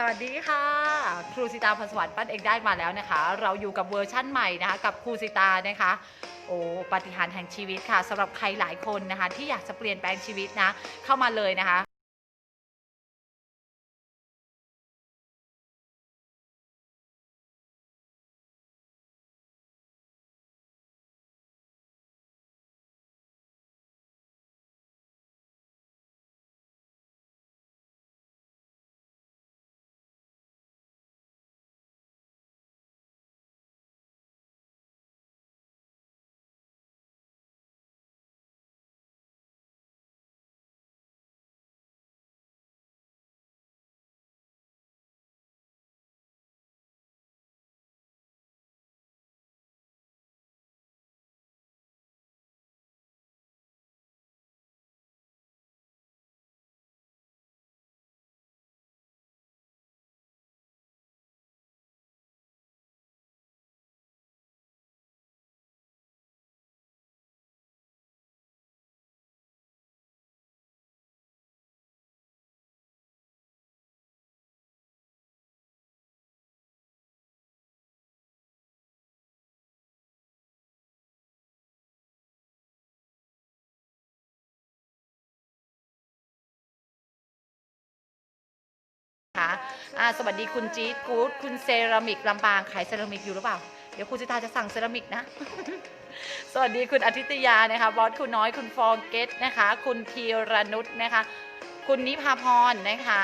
สวัสดีค่ะ ครูสิตาพรสวรรค์ปั้นเองได้มาแล้วนะคะ เราอยู่กับเวอร์ชั่นใหม่นะคะกับครูสิตานะคะ โอ้ปฏิหารแห่งชีวิตค่ะสำหรับใครหลายคนนะคะ ที่อยากจะเปลี่ยนแปลงชีวิตนะเข้ามาเลยนะคะ อ่าสวัสดีคุณจี๊ดกู๊ดคุณเซรามิกลำปางขายเซรามิกอยู่หรือเปล่า เดี๋ยวคุณจิตาจะสั่งเซรามิกนะ สวัสดีคุณอาทิตยานะคะบอสคุณน้อยคุณฟองเกตนะคะ คุณพีรนุชนะคะ คุณนิพาพรนะคะ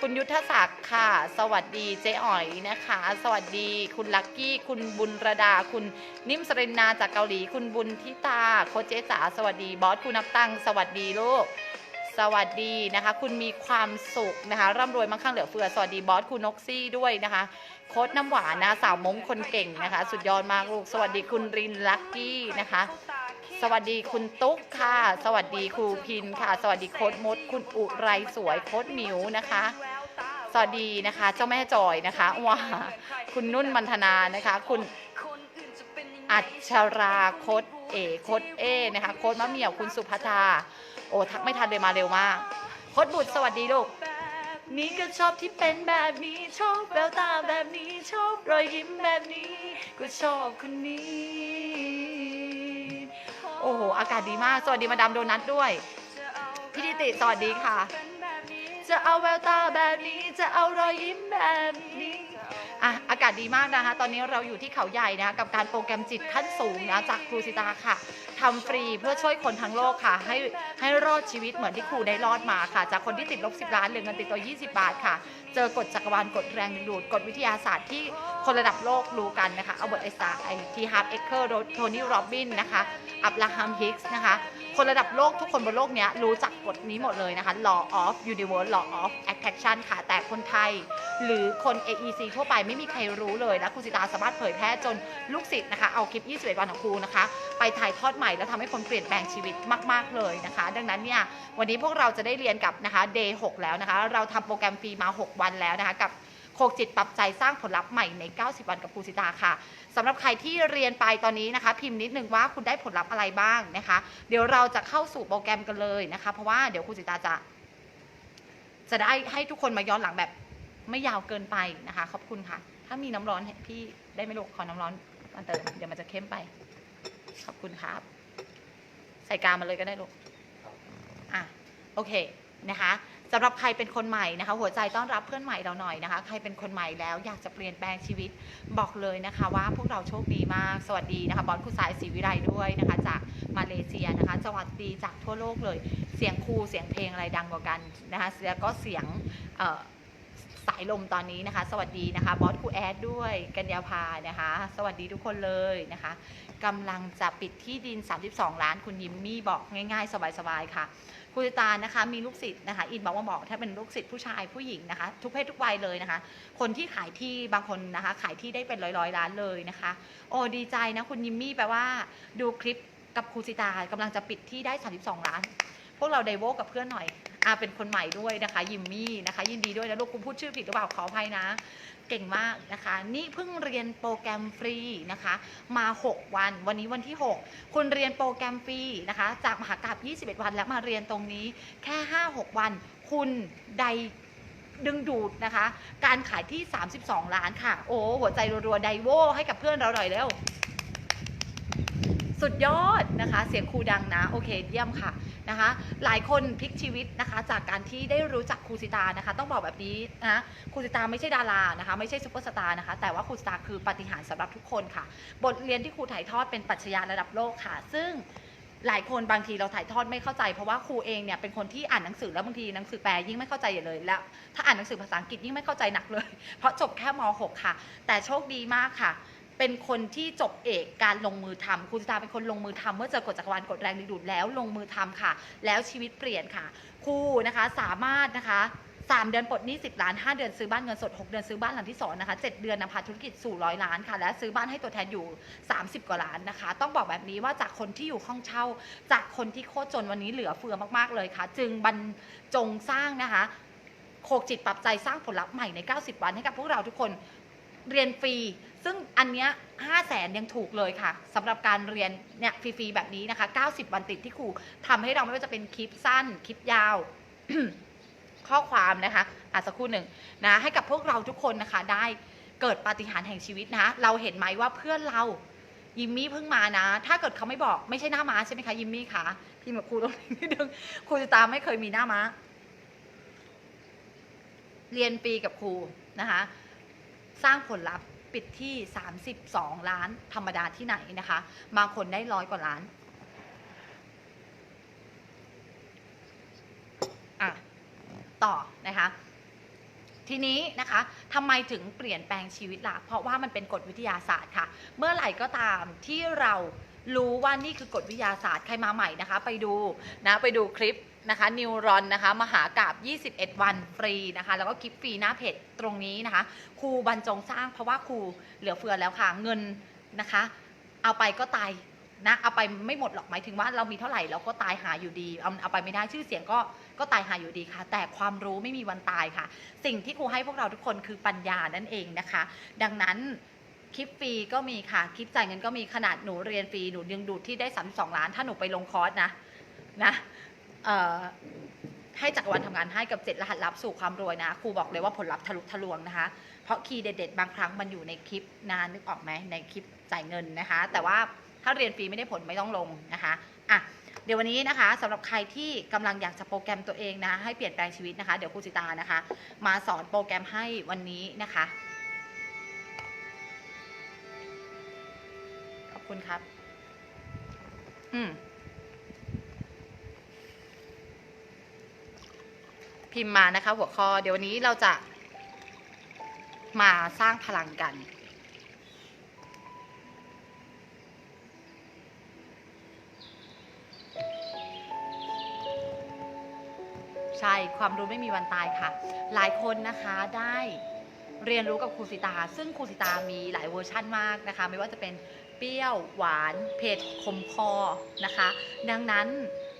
คุณยุทธศักดิ์ค่ะ สวัสดีเจ๊อ๋อยนะคะ สวัสดีคุณลักกี้ คุณบุญระดา คุณนิ่มสรินนาจากเกาหลี คุณบุญทิตาโคเจ๊จ๋าสวัสดีบอสคุณนับตังสวัสดีลูก สวัสดีนะคะ คุณมีความสุขนะคะร่ำรวยมั่งคั่งเหลือเฟือสวัสดีบอสคุณนกซี่ด้วยนะคะ โค้ดน้ำหวานนะสาวมงคนเก่งนะคะ สุดยอดมากลูก สวัสดีคุณรินลักกี้นะคะ สวัสดีคุณตุ๊กค่ะ สวัสดีครูพินค่ะ สวัสดีโค้ดมด คุณอุไรสวยโค้ดหมิวนะคะสวัสดีนะคะ เจ้าแม่จอยนะคะว้าคุณนุ่นมันธนานะคะ คุณอัชราโคดเอโคดเอนะคะโคดมะเหมี่ยวคุณสุภัทา อ้ทักไม่ทันเลยมาเร็วมากโคดบุตรสวัสดีลูกนี่ก็ชอบที่เป็นแบบนี้ชอบแววตาแบบนี้ชอบรอยยิ้มแบบนี้ ก็ชอบคนนี้ โอ้โหอากาศดีมากสวัสดีมาดามโดนัทด้วยพี่ดิติสวัสดีค่ะ จะเอาแววตาแบบนี้จะเอารอยยิ้มแบบนี้ อะอากาศดีมากนะคะ ตอนนี้เราอยู่ที่เขาใหญ่นะคะกับการโปรแกรมจิตขั้นสูงนะจากครูสิตาค่ะทำฟรีเพื่อช่วยคนทั้งโลกค่ะ ให้ให้รอดชีวิตเหมือนที่ครูได้รอดมาค่ะ จากคนที่ติดลบ 10 ล้านเหลือเงินติดตัว 20 บาทค่ะ เจอกฎจักรวาลกฎแรงดึงดูดกฎวิทยาศาสตร์ที่คนระดับโลกรู้กันนะคะเอาบทไอซาไอทีฮาร์ดเอ็กเคอร์โทนี่โรบินนะคะอับราฮัมฮิกส์นะคะ คนระดับโลกทุกคนบนโลกนี้รู้จักกฎนี้หมดเลยนะคะ law of universe law of attraction ค่ะ แต่คนไทย หรือคน AEC ทั่วไปไม่มีใครรู้เลยและครูสิตาสามารถเผยแพร่จนลูกศิษย์นะคะเอาคลิป 21 วันของครูนะคะ ไปถ่ายทอดใหม่แล้วทำให้คนเปลี่ยนแปลงชีวิตมาก ๆ เลยนะคะ ดังนั้นเนี่ยวันนี้พวกเราจะได้เรียนกับนะคะ day 6 แล้วนะคะ เราทำโปรแกรมฟรีมา 6 วันแล้วนะคะกับ โคกจิตปรับใจสร้างผลลัพธ์ใหม่ใน 90 วันกับครูสิตาค่ะสำหรับใครที่เรียนไปตอนนี้นะคะ พิมพ์นิดนึงว่าคุณได้ผลลัพธ์อะไรบ้างนะคะ เดี๋ยวเราจะเข้าสู่โปรแกรมกันเลยนะคะ เพราะว่าเดี๋ยวครูสิตาจะ จะได้ให้ทุกคนมาย้อนหลังแบบไม่ยาวเกินไปนะคะ ขอบคุณค่ะ ถ้ามีน้ำร้อนพี่ได้ไหมลูกขอน้ำร้อนมาเติมเดี๋ยวมันจะเข้มไป ขอบคุณครับ ใส่กามาเลยก็ได้ลูกอะโอเคนะคะ สำหรับใครเป็นคนใหม่นะคะ หัวใจต้อนรับเพื่อนใหม่เราหน่อยนะคะ ใครเป็นคนใหม่แล้วอยากจะเปลี่ยนแปลงชีวิตบอกเลยนะคะ ว่าพวกเราโชคดีมาก สวัสดีนะคะบอสคุณสายศรีวิไลด้วยนะคะ จากมาเลเซียนะคะสวัสดีจากทั่วโลกเลย เสียงครูเสียงเพลงอะไรดังกว่ากันนะคะแล้วก็เสียงเอ่อ สายลมตอนนี้นะคะ สวัสดีนะคะบอสครูแอดด้วย กัญญาภานะคะ สวัสดีทุกคนเลยนะคะกำลังจะปิดที่ดิน 32 ล้านคุณยิมมี่บอกง่ายๆ สบายๆค่ะคุณตานะคะมีลูกศิษย์นะคะอินบอกว่าบอกถ้าเป็นลูกศิษย์ผู้ชายผู้หญิงนะคะ ทุกเพศทุกวัยเลยนะคะ คนที่ขายที่บางคนนะคะ ขายที่ได้เป็นร้อยร้อยๆล้านเลยนะคะ โอ้ดีใจนะคุณยิมมี่แปลว่าดูคลิปกับครูสิตากำลังจะปิดที่ได้ 32 ล้าน พวกเราไดโวกับเพื่อนหน่อย อาเป็นคนใหม่ด้วยนะคะ ยิมมี่นะคะ ยินดีด้วยนะลูกคุณพูดชื่อผิดหรือเปล่าขออภัยนะ เก่งมากนะคะ นี่เพิ่งเรียนโปรแกรมฟรีนะคะ มา 6 วัน วันนี้วันที่ 6 คุณเรียนโปรแกรมฟรีนะคะ จากมหากราบ21 วัน แล้วมาเรียนตรงนี้แค่ 5-6 วัน คุณไดดึงดูดนะคะ การขายที่ 32 ล้านค่ะ โอ้ หัวใจรัวๆ ไดโวให้กับเพื่อนเราหน่อยเร็ว สุดยอดนะคะ เสียงครูดังนะ โอเคเยี่ยมค่ะนะคะ หลายคนพลิกชีวิตนะคะ จากการที่ได้รู้จักครูสิตานะคะ ต้องบอกแบบนี้นะครูสิตาไม่ใช่ดารานะคะ ไม่ใช่ซุปเปอร์สตาร์นะคะ แต่ว่าครูสิตาคือปฏิหารย์สำหรับทุกคนค่ะ บทเรียนที่ครูถ่ายทอดเป็นปรัชญาระดับโลกค่ะ ซึ่งหลายคนบางทีเราถ่ายทอดไม่เข้าใจเพราะว่าครูเองเนี่ยเป็นคนที่อ่านหนังสือแล้วบางทีหนังสือแปลยิ่งไม่เข้าใจอยู่เลยแล้วถ้าอ่านหนังสือภาษาอังกฤษยิ่งไม่เข้าใจหนักเลย เพราะจบแค่ม .6 ค่ะ แต่โชคดีมากค่ะ เป็นคนที่จบเอกการลงมือทำครูสิตาเป็นคนลงมือทำเมื่อเจอกฎจักรวาลกฎแรงดึงดูดแล้วลงมือทำค่ะ แล้วชีวิตเปลี่ยนค่ะครูนะคะสามารถนะคะสามเดือนปลดหนี้10 ล้าน 5 เดือนซื้อบ้านเงินสด 6 เดือนซื้อบ้านหลังที่2นะคะ7เดือนนำพาธุรกิจสู่ร้อยล้านค่ะ และซื้อบ้านให้ตัวแทนอยู่ 30 กว่าล้านนะคะ ต้องบอกแบบนี้ว่าจากคนที่อยู่ห้องเช่า จากคนที่โคตรจนวันนี้เหลือเฟือมากๆเลยค่ะ จึงบรรจงสร้างนะคะโคกจิตปรับใจสร้างผลลัพธ์ใหม่ใน 90 วันให้กับพวกเราทุกคนเรียนฟรี ซึ่งอันเนี้ย5แสนยังถูกเลยค่ะสำหรับการเรียนเนี่ยฟรีๆแบบนี้นะคะ 90 วันติดที่ครูทำให้เราไม่ว่าจะเป็นคลิปสั้น คลิปยาว ข้อความนะคะอะสักครู่หนึ่งนะให้กับพวกเราทุกคนนะคะ ได้เกิดปาฏิหาริย์แห่งชีวิตนะเราเห็นไหมว่าเพื่อนเรายิมมี่เพิ่งมานะ ถ้าเกิดเขาไม่บอกไม่ใช่หน้าม้าใช่ไหมคะยิมมี่คะพี่มาครูตรงนี้นิดนึงครูจะตามไม่เคยมีหน้าม้า เรียนฟรีกับครูนะคะ สร้างผลลัพธ์ ปิดที่ 32 ล้านธรรมดาที่ไหนนะคะ บางคนได้ร้อยกว่าล้านอะต่อนะคะทีนี้นะคะทำไมถึงเปลี่ยนแปลงชีวิตล่ะ เพราะว่ามันเป็นกฎวิทยาศาสตร์ค่ะ เมื่อไหร่ก็ตามที่เรารู้ว่านี่คือกฎวิทยาศาสตร์ใครมาใหม่นะคะ ไปดูนะไปดูคลิป นะคะนิวรอนนะคะมหากราบ 21 วันฟรีนะคะ แล้วก็คลิปฟรีหน้าเพจตรงนี้นะคะครูบรรจงสร้างเพราะว่าครูเหลือเฟือแล้วค่ะเงินนะคะ เอาไปก็ตายนะเอาไปไม่หมดหรอกหมายถึงว่าเรามีเท่าไหร่เราก็ตายหาอยู่ดีเอาเอาไปไม่ได้ชื่อเสียงก็ก็ตายหาอยู่ดีค่ะ แต่ความรู้ไม่มีวันตายค่ะ สิ่งที่ครูให้พวกเราทุกคนคือปัญญานั่นเองนะคะ ดังนั้นคลิปฟรีก็มีค่ะ คลิปจ่ายเงินก็มีขนาดหนูเรียนฟรีหนูดึงดูดที่ได้32ล้าน ถ้าหนูไปลงคอร์สนะนะ ให้จักรวาลทำงานให้กับเจ็ดรหัสลับสู่ความรวยนะ ครูบอกเลยว่าผลลัพธ์ทะลุทะลวงนะคะ เพราะคีย์เด็ดๆ บางครั้งมันอยู่ในคลิปนะนึกออกไหมในคลิปจ่ายเงินนะคะ แต่ว่าถ้าเรียนฟรีไม่ได้ผลไม่ต้องลงนะคะอะเดี๋ยววันนี้นะคะสำหรับใครที่กำลังอยากจะโปรแกรมตัวเองนะ ให้เปลี่ยนแปลงชีวิตนะคะ เดี๋ยวครูจิตานะคะ มาสอนโปรแกรมให้วันนี้นะคะขอบคุณครับ อืม พิมพ์มานะคะ หัวข้อเดี๋ยววันนี้เราจะ มาสร้างพลังกัน ใช่ความรู้ไม่มีวันตายค่ะ หลายคนนะคะได้เรียนรู้กับครูสิตา ซึ่งครูสิตามีหลายเวอร์ชั่นมากนะคะ ไม่ว่าจะเป็นเปรี้ยวหวานเผ็ดขมคอนะคะ ดังนั้น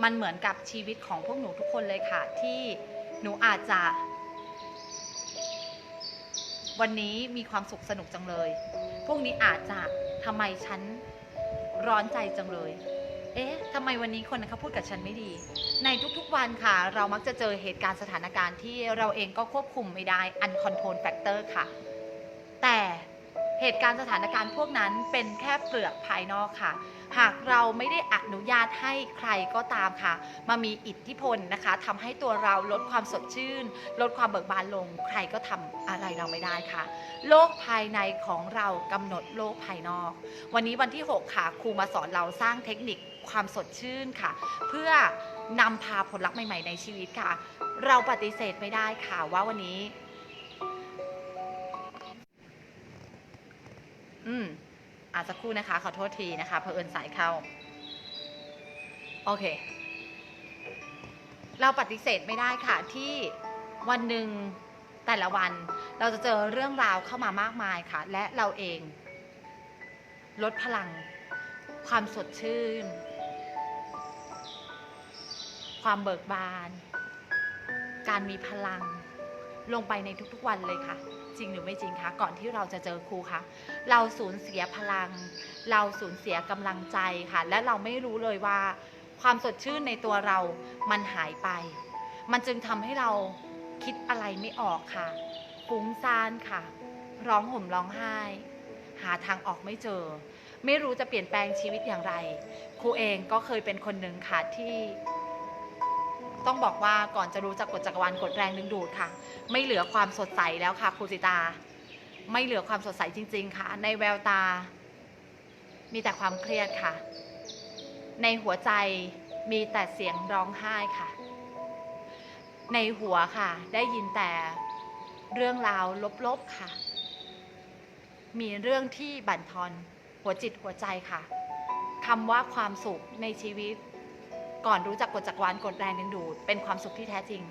มันเหมือนกับชีวิตของพวกหนูทุกคนเลยค่ะที่ หนูอาจจะ วันนี้มีความสุขสนุกจังเลยพวกนี้อาจจะทำไมฉันร้อนใจจังเลย เอ๊ะทำไมวันนี้คนนั้นเขาพูดกับฉันไม่ดี ในทุกๆวันค่ะ เรามักจะเจอเหตุการณ์สถานการณ์ที่เราเองก็ควบคุมไม่ได้ uncontrol factor ค่ะ เหตุการณ์สถานการณ์พวกนั้นเป็นแค่เปลือกภายนอกค่ะ หากเราไม่ได้อนุญาตให้ใครก็ตามค่ะ มามีอิทธิพลนะคะทำให้ตัวเราลดความสดชื่น ลดความเบิกบานลง ใครก็ทำอะไรเราไม่ได้ค่ะ โลกภายในของเรากำหนดโลกภายนอก วันนี้วันที่ 6 ค่ะครูมาสอนเราสร้างเทคนิคความสดชื่นค่ะ เพื่อนำพาผลลัพธ์ใหม่ ๆ ในชีวิตค่ะ เราปฏิเสธไม่ได้ค่ะว่าวันนี้ อืมอาจจะคู่นะคะ ขอโทษทีนะคะเผอิญสายเข้า โอเค เราปฏิเสธไม่ได้ค่ะที่วันหนึ่งแต่ละวัน เราจะเจอเรื่องราวเข้ามามากมายค่ะ และเราเอง ลดพลัง ความสดชื่น ความเบิกบาน การมีพลัง ลงไปในทุกๆวันเลยค่ะ จริงหรือไม่จริงคะก่อนที่เราจะเจอครูคะเราสูญเสียพลัง เราสูญเสียกำลังใจค่ะ และเราไม่รู้เลยว่า ความสดชื่นในตัวเรามันหายไป มันจึงทำให้เราคิดอะไรไม่ออกค่ะฟุ้งซ่านค่ะ ร้องห่มร้องไห้ หาทางออกไม่เจอ ไม่รู้จะเปลี่ยนแปลงชีวิตอย่างไร ครูเองก็เคยเป็นคนหนึ่งค่ะที่ ต้องบอกว่าก่อนจะรู้จักกฎจักรวาลกฎแรงดึงดูดค่ะ ไม่เหลือความสดใสแล้วค่ะครูสิตา ไม่เหลือความสดใสจริง ๆ ค่ะ ในแววตา มีแต่ความเครียดค่ะ ในหัวใจมีแต่เสียงร้องไห้ค่ะ ในหัวค่ะ ได้ยินแต่เรื่องราวลบๆค่ะ มีเรื่องที่บั่นทอนหัวจิตหัวใจค่ะคำว่าความสุขในชีวิต ก่อนรู้จักกฎจักรวาลกฎแรงดึงดูด เป็นความสุขที่แท้จริง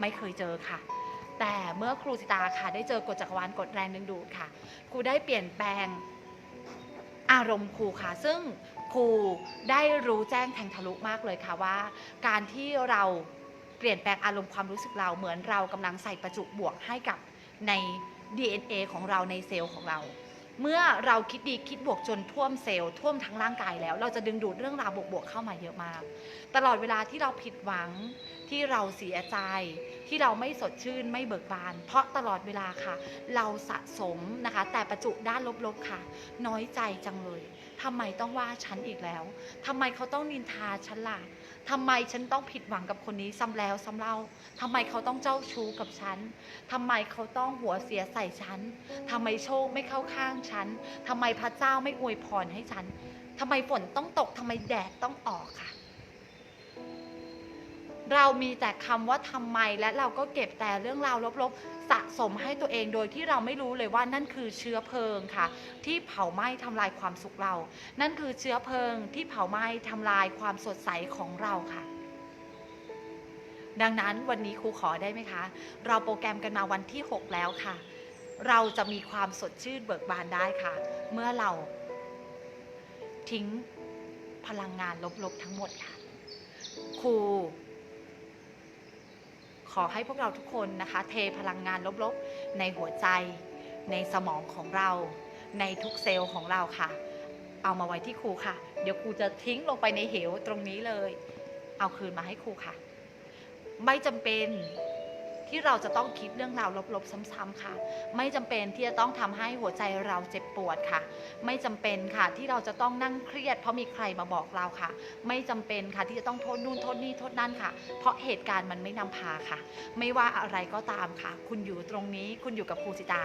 ไม่เคยเจอค่ะ แต่เมื่อครูสิตาค่ะได้เจอกฎจักรวาลกฎแรงดึงดูดค่ะ ครูได้เปลี่ยนแปลงอารมณ์ครูค่ะ ซึ่งครูได้รู้แจ้งแทงทะลุมากเลยค่ะว่า การที่เราเปลี่ยนแปลงอารมณ์ความรู้สึกเราเหมือนเรากำลังใส่ประจุบวกให้กับใน DNA ของเราในเซลล์ของเรา เมื่อเราคิดดีคิดบวกจนท่วมเซลล์ท่วมทั้งร่างกายแล้ว เราจะดึงดูดเรื่องราวบวกๆเข้ามาเยอะมาก ตลอดเวลาที่เราผิดหวังที่เราเสียใจ ที่เราไม่สดชื่นไม่เบิกบาน เพราะตลอดเวลาค่ะ เราสะสมนะคะ แต่ประจุด้านลบๆค่ะ น้อยใจจังเลยทำไมต้องว่าฉันอีกแล้วทำไมเขาต้องนินทาฉันล่ะ ทำไมฉันต้องผิดหวังกับคนนี้ซ้ำแล้วซ้ำเล่าทำไมเขาต้องเจ้าชู้กับฉันทำไมเขาต้องหัวเสียใส่ฉันทำไมโชคไม่เข้าข้างฉันทำไมพระเจ้าไม่อวยพรให้ฉันทำไมฝนต้องตกทำไมแดดต้องออกค่ะ เรามีแต่คำว่าทำไมและเราก็เก็บแต่เรื่องราวลบๆ สะสมให้ตัวเองโดยที่เราไม่รู้เลยว่านั่นคือเชื้อเพลิงค่ะ ที่เผาไหม้ทำลายความสุขเรา นั่นคือเชื้อเพลิงที่เผาไหม้ทำลายความสดใสของเราค่ะดังนั้นวันนี้ครูขอได้ไหมคะ เราโปรแกรมกันมาวันที่ 6 แล้วค่ะ เราจะมีความสดชื่นเบิกบานได้ค่ะ เมื่อเราทิ้งพลังงานลบๆทั้งหมดค่ะ ครู ขอให้พวกเราทุกคนนะคะ เทพลังงานลบๆ ในหัวใจ ในสมองของเรา ในทุกเซลล์ของเราค่ะ เอามาไว้ที่ครูค่ะ เดี๋ยวครูจะทิ้งลงไปในเหวตรงนี้เลย เอาคืนมาให้ครูค่ะ ไม่จำเป็น ที่เราจะต้องคิดเรื่องราวลบๆซ้ำๆค่ะ ไม่จำเป็นที่จะต้องทำให้หัวใจเราเจ็บปวดค่ะ ไม่จำเป็นค่ะที่เราจะต้องนั่งเครียด เพราะมีใครมาบอกเราค่ะ ไม่จำเป็นค่ะที่จะต้องโทษนู่นโทษนี่โทษนั่นค่ะ เพราะเหตุการณ์มันไม่นำพาค่ะ ไม่ว่าอะไรก็ตามค่ะ คุณอยู่ตรงนี้คุณอยู่กับครูสิตา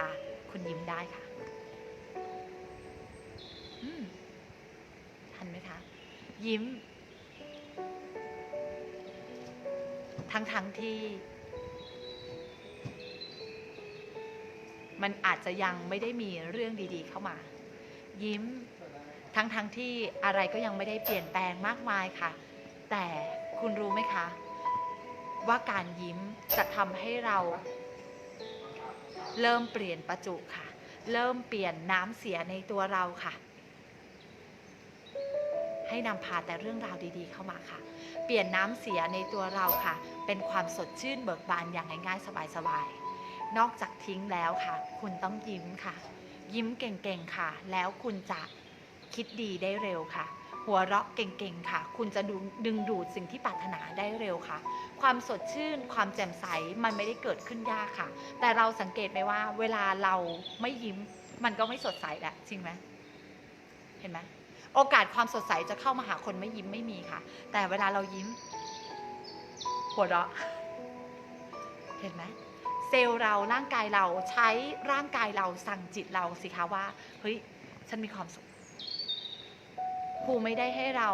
คุณยิ้มได้ค่ะทันไหมคะ ยิ้ม ทั้งทั้งๆที่ มันอาจจะยังไม่ได้มีเรื่องดีๆเข้ามา ยิ้มทั้งๆทที่อะไรก็ยังไม่ได้เปลี่ยนแปลงมากมายค่ะ แต่คุณรู้ไหมคะ ว่าการยิ้มจะทำให้เรา เริ่มเปลี่ยนประจุค่ะ เริ่มเปลี่ยนน้ำเสียในตัวเราค่ะ ให้นำพาแต่เรื่องราวดีๆเข้ามาค่ะ เปลี่ยนน้ำเสียในตัวเราค่ะ เป็นความสดชื่นเบิกบานอย่างง่ายๆสบายๆ นอกจากทิ้งแล้วค่ะ คุณต้องยิ้มค่ะ ยิ้มเก่งๆค่ะ แล้วคุณจะคิดดีได้เร็วค่ะ หัวเราะเก่งๆค่ะ คุณจะดึงดึงดูดสิ่งที่ปรารถนาได้เร็วค่ะ ความสดชื่น ความแจ่มใสมันไม่ได้เกิดขึ้นยากค่ะ แต่เราสังเกตไหมว่า เวลาเราไม่ยิ้ม มันก็ไม่สดใสแหละจริงไหมเห็นไหมโอกาสความสดใสจะเข้ามาหาคนไม่ยิ้มไม่มีค่ะ แต่เวลาเรายิ้ม หัวเราะเห็นไหม เซลล์เราร่างกายเราใช้ร่างกายเราสั่งจิตเราสิคะว่าเฮ้ยฉันมีความสุขครูไม่ได้ให้เรา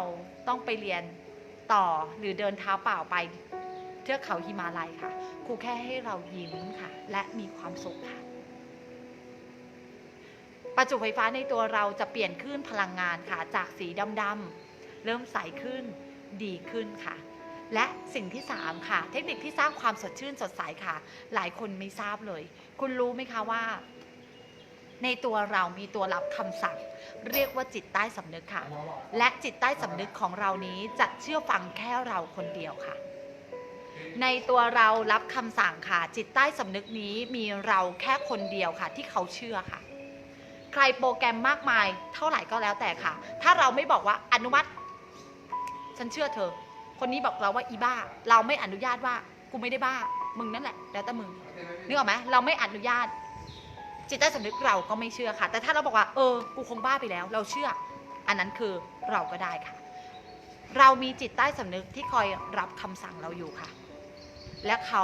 ต้องไปเรียนต่อหรือเดินเท้าเปล่าไปเทือกเขาหิมาลัยค่ะครูแค่ให้เรายิ้มค่ะ และมีความสุขค่ะ ประจุไฟฟ้าในตัวเราจะเปลี่ยนคลื่นพลังงานค่ะ จากสีดำๆเริ่มใสขึ้นดีขึ้นค่ะ และสิ่งที่ 3 ค่ะ เทคนิคที่สร้างความสดชื่นสดใสค่ะ หลายคนไม่ทราบเลย คุณรู้ไหมคะว่า ในตัวเรามีตัวรับคำสั่ง เรียกว่าจิตใต้สำนึกค่ะ และจิตใต้สำนึกของเรานี้จะเชื่อฟังแค่เราคนเดียวค่ะ ในตัวเรารับคำสั่งค่ะ จิตใต้สำนึกนี้มีเราแค่คนเดียวค่ะ ที่เขาเชื่อค่ะ ใครโปรแกรมมากมาย เท่าไหร่ก็แล้วแต่ค่ะ ถ้าเราไม่บอกว่าอนุมัติ ฉันเชื่อเธอ คนนี้บอกเราว่าอีบ้า เราไม่อนุญาตว่ากูไม่ได้บ้า มึงนั่นแหละ แล้วแต่มึงนึกออกไหมเราไม่อนุญาต จิตใต้สำนึกเราก็ไม่เชื่อค่ะ แต่ถ้าเราบอกว่าเออ กูคงบ้าไปแล้ว เราเชื่อ อันนั้นคือเราก็ได้ค่ะ เรามีจิตใต้สำนึกที่คอยรับคำสั่งเราอยู่ค่ะ และเขา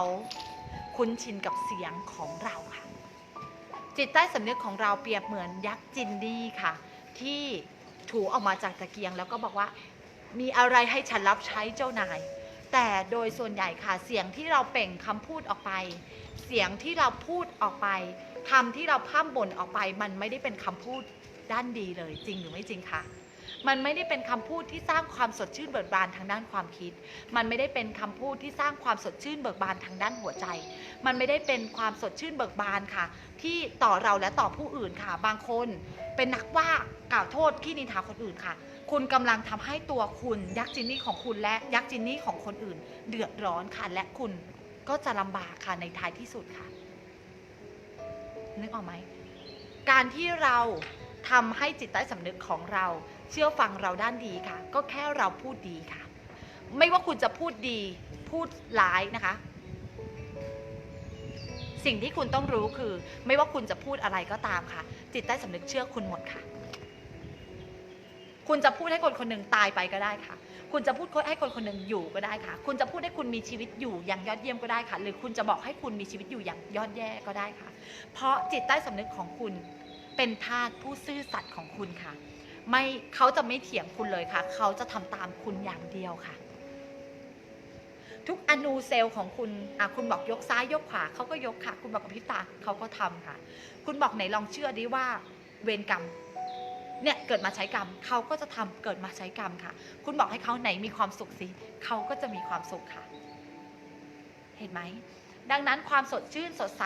คุ้นชินกับเสียงของเราค่ะ จิตใต้สำนึกของเราเปรียบเหมือนยักษ์จินดี้ค่ะ ที่ถูออกมาจากตะเกียงแล้วก็บอกว่า มีอะไรให้ฉันรับใช้เจ้านาย แต่โดยส่วนใหญ่ค่ะเสียงที่เราเปล่งคำพูดออกไป เสียงที่เราพูดออกไปคำที่เราพร่ำบ่นออกไป มันไม่ได้เป็นคำพูดด้านดีเลย จริงหรือไม่จริงคะมันไม่ได้เป็นคำพูดที่สร้างความสดชื่นเบิกบานทางด้านความคิด มันไม่ได้เป็นคำพูดที่สร้างความสดชื่นเบิกบานทางด้านหัวใจ มันไม่ได้เป็นความสดชื่นเบิกบานค่ะ ที่ต่อเราและต่อผู้อื่นค่ะ บางคนเป็นนักว่ากล่าวโทษขี้นินทาคนอื่นค่ะ คุณกำลังทำให้ตัวคุณยักษ์จินนี่ของคุณและยักษ์จินนี่ของคนอื่น เดือดร้อนค่ะ และคุณก็จะลำบากค่ะในท้ายที่สุดค่ะ นึกออกไหม การที่เราทำให้จิตใต้สำนึกของเรา เชื่อฟังเราด้านดีค่ะ ก็แค่เราพูดดีค่ะ ไม่ว่าคุณจะพูดดี พูดร้ายนะคะ สิ่งที่คุณต้องรู้คือ ไม่ว่าคุณจะพูดอะไรก็ตามค่ะ จิตใต้สำนึกเชื่อคุณหมดค่ะ คุณจะพูดให้คนคนหนึ่งตายไปก็ได้ค่ะ คุณจะพูดให้คนคนหนึ่งอยู่ก็ได้ค่ะ คุณจะพูดให้คุณมีชีวิตอยู่อย่างยอดเยี่ยมก็ได้ค่ะ หรือคุณจะบอกให้คุณมีชีวิตอยู่อย่างยอดแย่ก็ได้ค่ะ เพราะจิตใต้สำนึกของคุณเป็นทาสผู้ซื่อสัตย์ของคุณค่ะ ไม่เขาจะไม่เถียงคุณเลยค่ะ เขาจะทำตามคุณอย่างเดียวค่ะ ทุกอนูเซลล์ของคุณอะคุณบอกยกซ้ายยกขวาเขาก็ยกค่ะ คุณบอกกับพริบตาเขาก็ทำค่ะ คุณบอกไหนลองเชื่อดิว่าเวรกรรม เนี่ยเกิดมาใช้กรรมเขาก็จะทำเกิดมาใช้กรรมค่ะ คุณบอกให้เขาไหนมีความสุขสิเขาก็จะมีความสุขค่ะ เห็นไหมดังนั้นความสดชื่นสดใส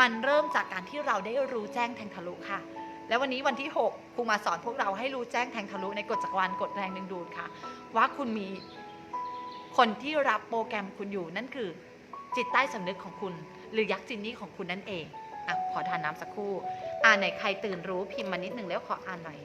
มันเริ่มจากการที่เราได้รู้แจ้งแทงทะลุค่ะ แล้ววันนี้วันที่ 6ครูมาสอนพวกเราให้รู้แจ้งแทงทะลุในกฎจักรวาลกฎแรงดึงดูดค่ะ ว่าคุณมีคนที่รับโปรแกรมคุณอยู่นั่นคือจิตใต้สำนึกของคุณ หรือยักษ์จินนี่ของคุณนั่นเองอะขอทานน้ำสักครู่ อ่านไหนใครตื่นรู้พิมพ์มานิดหนึ่งแล้วขออ่านหน่อย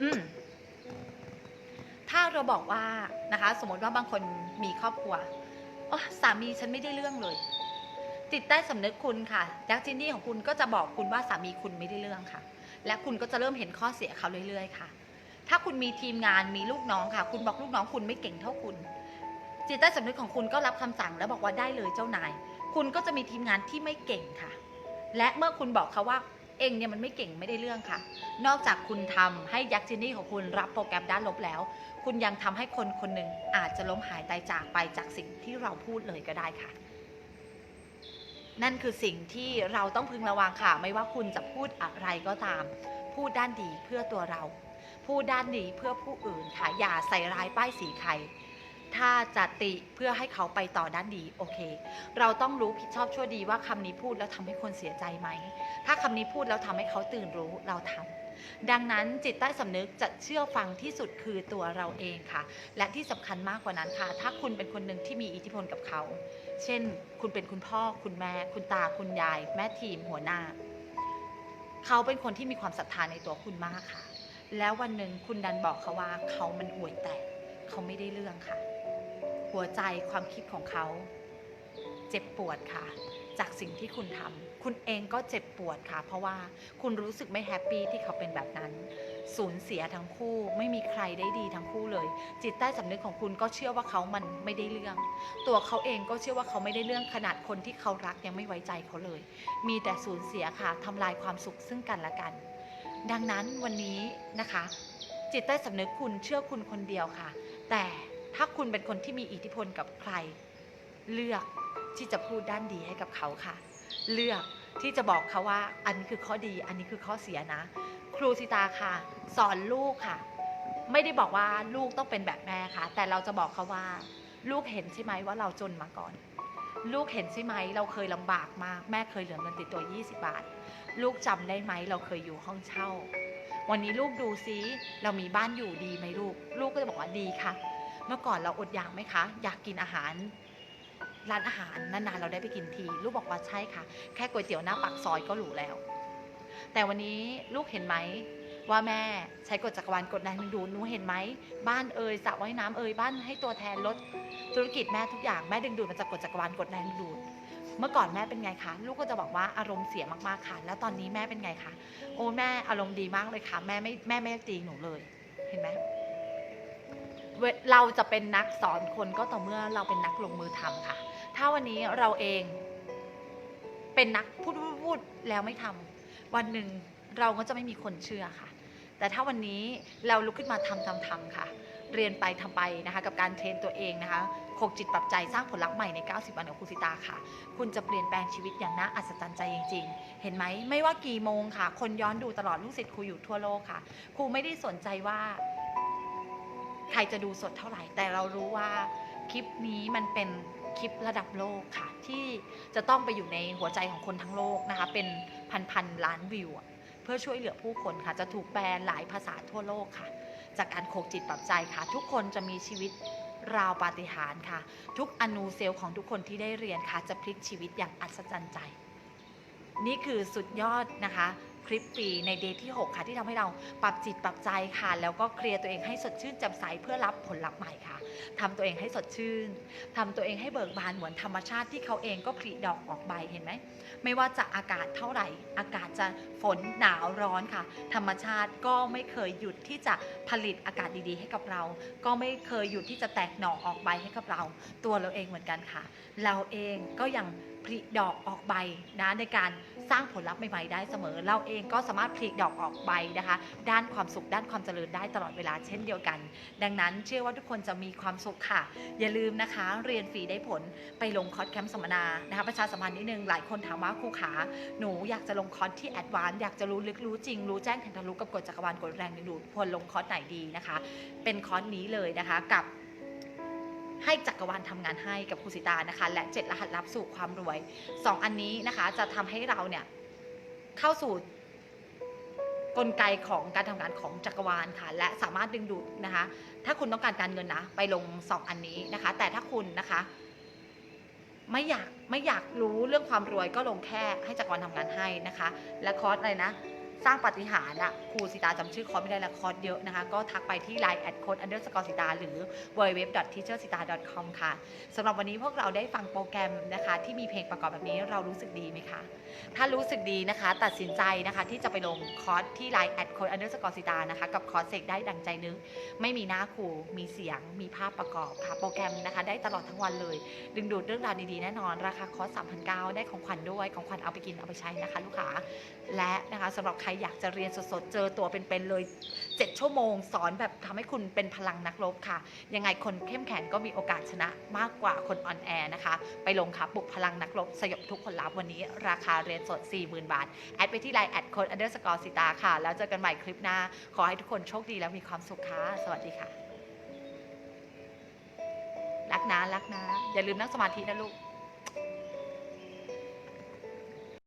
อืม ถ้าเราบอกว่านะคะ สมมติว่าบางคนมีครอบครัวอ๋อสามีฉันไม่ได้เรื่องเลย จิตใต้สำนึกคุณค่ะยักษ์จินนี่ของคุณก็จะบอกคุณว่าสามีคุณไม่ได้เรื่องค่ะ และคุณก็จะเริ่มเห็นข้อเสียเขาเรื่อย ๆ ค่ะ ถ้าคุณมีทีมงานมีลูกน้องค่ะ คุณบอกลูกน้องคุณไม่เก่งเท่าคุณ จิตใต้สำนึกของคุณก็รับคำสั่งแล้วบอกว่าได้เลยเจ้านาย คุณก็จะมีทีมงานที่ไม่เก่งค่ะ และเมื่อคุณบอกเขาว่าเองเนี่ยมันไม่เก่งไม่ได้เรื่องค่ะ นอกจากคุณทำให้ยักษ์จินนี่ของคุณรับโปรแกรมด้านลบแล้ว คุณยังทำให้คนคนหนึ่งอาจจะล้มหายตายจากไปจากสิ่งที่เราพูดเลยก็ได้ค่ะ นั่นคือสิ่งที่เราต้องพึงระวังค่ะ ไม่ว่าคุณจะพูดอะไรก็ตาม พูดด้านดีเพื่อตัวเรา พูดด้านดีเพื่อผู้อื่นค่ะ อย่าใส่ร้ายป้ายสีใคร ถ้าจะติเพื่อให้เขาไปต่อด้านดีโอเค เราต้องรู้ผิดชอบชั่วดีว่าคำนี้พูดแล้วทำให้คนเสียใจไหม ถ้าคำนี้พูดแล้วทำให้เขาตื่นรู้เราทำดังนั้นจิตใต้สำนึกจะเชื่อฟังที่สุดคือตัวเราเองค่ะ และที่สำคัญมากกว่านั้นค่ะ ถ้าคุณเป็นคนหนึ่งที่มีอิทธิพลกับเขา เช่น คุณเป็นคุณพ่อคุณแม่ คุณตาคุณยาย แม่ทีมหัวหน้า เขาเป็นคนที่มีความศรัทธาในตัวคุณมากค่ะ แล้ววันหนึ่งคุณดันบอกเขาว่าเขามันห่วยแตกเขาไม่ได้เรื่องค่ะ หัวใจความคิดของเขา เจ็บปวดค่ะ จากสิ่งที่คุณทำคุณเองก็เจ็บปวดค่ะ เพราะว่าคุณรู้สึกไม่แฮปปี้ที่เขาเป็นแบบนั้น สูญเสียทั้งคู่ไม่มีใครได้ดีทั้งคู่เลย จิตใต้สำนึกของคุณก็เชื่อว่าเขามันไม่ได้เรื่อง ตัวเขาเองก็เชื่อว่าเขาไม่ได้เรื่องขนาดคนที่เขารักยังไม่ไว้ใจเขาเลย มีแต่สูญเสียค่ะทำลายความสุขซึ่งกันและกัน ดังนั้นวันนี้นะคะ จิตใต้สำนึกคุณเชื่อคุณคนเดียวค่ะ แต่ถ้าคุณเป็นคนที่มีอิทธิพลกับใคร เลือกที่จะพูดด้านดีให้กับเขาค่ะ เลือกที่จะบอกเขาว่าอันนี้คือข้อดีอันนี้คือข้อเสียนะ รูสิตาค่ะ สอนลูกค่ะ ไม่ได้บอกว่าลูกต้องเป็นแบบแม่ค่ะ แต่เราจะบอกเขาว่า ลูกเห็นใช่ไหมว่าเราจนมาก่อน ลูกเห็นใช่ไหมเราเคยลำบากมาก แม่เคยเหลือเงินติดตัว 20 บาท ลูกจำได้ไหมเราเคยอยู่ห้องเช่า วันนี้ลูกดูซิเรามีบ้านอยู่ดีไหมลูก ลูกก็จะบอกว่าดีค่ะ เมื่อก่อนเราอดอยากไหมคะ อยากกินอาหารร้านอาหารนานๆเราได้ไปกินที ลูกบอกว่าใช่ค่ะ แค่ก๋วยเตี๋ยวหน้าปากซอยก็หรูแล้ว แต่วันนี้ลูกเห็นไหมว่าแม่ใช้กฎจักรวาลกดแรงดึงดูดหนูเห็นไหมบ้านเอ่ยสระว่ายน้ำเอ่ยบ้านให้ตัวแทนรถธุรกิจแม่ทุกอย่างแม่ดึงดูดมาจากกฎจักรวาลกดแรงดึงดูดเมื่อก่อนแม่เป็นไงคะลูกก็จะบอกว่าอารมณ์เสียมากๆค่ะ แล้วตอนนี้แม่เป็นไงคะโอ้แม่อารมณ์ดีมากเลยค่ะ แม่ไม่แม่ไม่ตีหนูเลย เห็นไหมเวเราจะเป็นนักสอนคนก็ต่อเมื่อเราเป็นนักลงมือทำค่ะ ถ้าวันนี้เราเองเป็นนักพูดพูดพูดแล้วไม่ทำ วันหนึ่งเราก็จะไม่มีคนเชื่อค่ะ แต่ถ้าวันนี้เราลุกขึ้นมาทำทำทำค่ะ เรียนไปทำไปนะคะกับการเทรนตัวเองนะคะโคกจิตปรับใจสร้างผลลัพธ์ใหม่ใน 90 วันของครูสิตาค่ะ คุณจะเปลี่ยนแปลงชีวิตอย่างน่าอัศจรรย์ใจจริง ๆ เห็นไหมไม่ว่ากี่โมงค่ะ คนย้อนดูตลอดลูกศิษย์ครูอยู่ทั่วโลกค่ะ ครูไม่ได้สนใจว่า ใครจะดูสดเท่าไหร่ แต่เรารู้ว่าคลิปนี้มันเป็นคลิประดับโลกค่ะ ที่จะต้องไปอยู่ในหัวใจของคนทั้งโลกนะคะ เป็น พันๆล้านวิวอะเพื่อช่วยเหลือผู้คนค่ะ จะถูกแปลหลายภาษาทั่วโลกค่ะ จากการโคกจิตปรับใจค่ะ ทุกคนจะมีชีวิตราวปาฏิหาริย์ค่ะ ทุกอนูเซลล์ของทุกคนที่ได้เรียนค่ะ จะพลิกชีวิตอย่างอัศจรรย์ใจ นี่คือสุดยอดนะคะ ลิปฟรีในเดย์ที่ 6 ค่ะ ที่ทำให้เราปรับจิตปรับใจค่ะ แล้วก็เคลียร์ตัวเองให้สดชื่นแจ่มใสเพื่อรับผลลัพธ์ใหม่ค่ะทำตัวเองให้สดชื่นทำตัวเองให้เบิกบานเหมือนธรรมชาติที่เขาเองก็ผลิดอกออกใบเห็นไหมไม่ว่าจะอากาศเท่าไหร่ อากาศจะฝนหนาวร้อนค่ะ ธรรมชาติก็ไม่เคยหยุดที่จะผลิตอากาศดีๆ ให้กับเรา ก็ไม่เคยหยุดที่จะแตกหน่อออกใบให้กับเรา ตัวเราเองเหมือนกันค่ะ เราเองก็ยัง ผลิดอกออกใบนะในการสร้างผลลัพธ์ใหม่ๆได้เสมอ เราเองก็สามารถผลิดอกออกใบนะคะ ด้านความสุขด้านความเจริญได้ตลอดเวลาเช่นเดียวกัน ดังนั้นเชื่อว่าทุกคนจะมีความสุขค่ะ อย่าลืมนะคะ เรียนฟรีได้ผลไปลงคอร์สแคมป์สัมมนานะคะประชาสัมพันธ์นิดนึงหลายคนถามว่าครูขาหนูอยากจะลงคอร์สที่แอดวานซ์อยากจะรู้ลึกรู้จริงรู้แจ้งแทงทะลุกับกฎจักรวาลกฎแรงดึงดูดควรลงคอร์สไหนดีนะคะ เป็นคอร์สนี้เลยนะคะกับ ให้จักรวาลทำงานให้กับครูสิตานะคะ และเจ็ดรหัสลับสู่ความรวยสองอันนี้นะคะจะทำให้เราเนี่ยเข้าสู่กลไกของการทำงานของจักรวาลค่ะ และสามารถดึงดูดนะคะ ถ้าคุณต้องการการเงินนะไปลงสองอันนี้นะคะ แต่ถ้าคุณนะคะไม่อยากไม่อยากรู้เรื่องความรวยก็ลงแค่ให้จักรวาลทำงานให้นะคะ และคอร์สอะไรนะ สร้างปฏิหาริย์อะครูสิตาจำชื่อคอร์สไม่ได้ล้วคอร์สเยอะนะคะ ก็ทักไปที่ line at code underscore สิตาหรือ www.teachersita.com ค่ะสำหรับวันนี้พวกเราได้ฟังโปรแกรมนะคะ ที่มีเพลงประกอบแบบนี้เรารู้สึกดีไหมคะ ถ้ารู้สึกดีนะคะ ตัดสินใจนะคะที่จะไปลงคอร์สที่ line at code underscore สิตานะคะ กับคอร์สเสกได้ดังใจนึกไม่มีหน้าครูมีเสียง มีภาพประกอบค่ะ โปรแกรมนะคะ ได้ตลอดทั้งวันเลย ดึงดูดเรื่องราวดีๆแน่นอนราคาคอร์ส3,900ได้ของขวัญด้วยของขวัญเอาไปกินเอาไปใช้นะคะ ลูกค้าและนะคะสำหรับใครอยากจะเรียนสดๆ เจอตัวเป็นๆเลย 7 ชั่วโมง สอนแบบทำให้คุณเป็นพลังนักรบค่ะ ยังไงคนเข้มแข็งก็มีโอกาสชนะมากกว่าคนอ่อนแอนะคะ ไปลงค่ะปลุกพลังนักรบสยบทุกคนลับวันนี้ ราคาเรียนสด 40,000 บาท แอดไปที่ไลน์แอดโค้ด underscore สิตาค่ะ แล้วเจอกันใหม่คลิปหน้า ขอให้ทุกคนโชคดีและมีความสุขค่ะ สวัสดีค่ะ รักนะรักนะ อย่าลืมนั่งสมาธินะลูก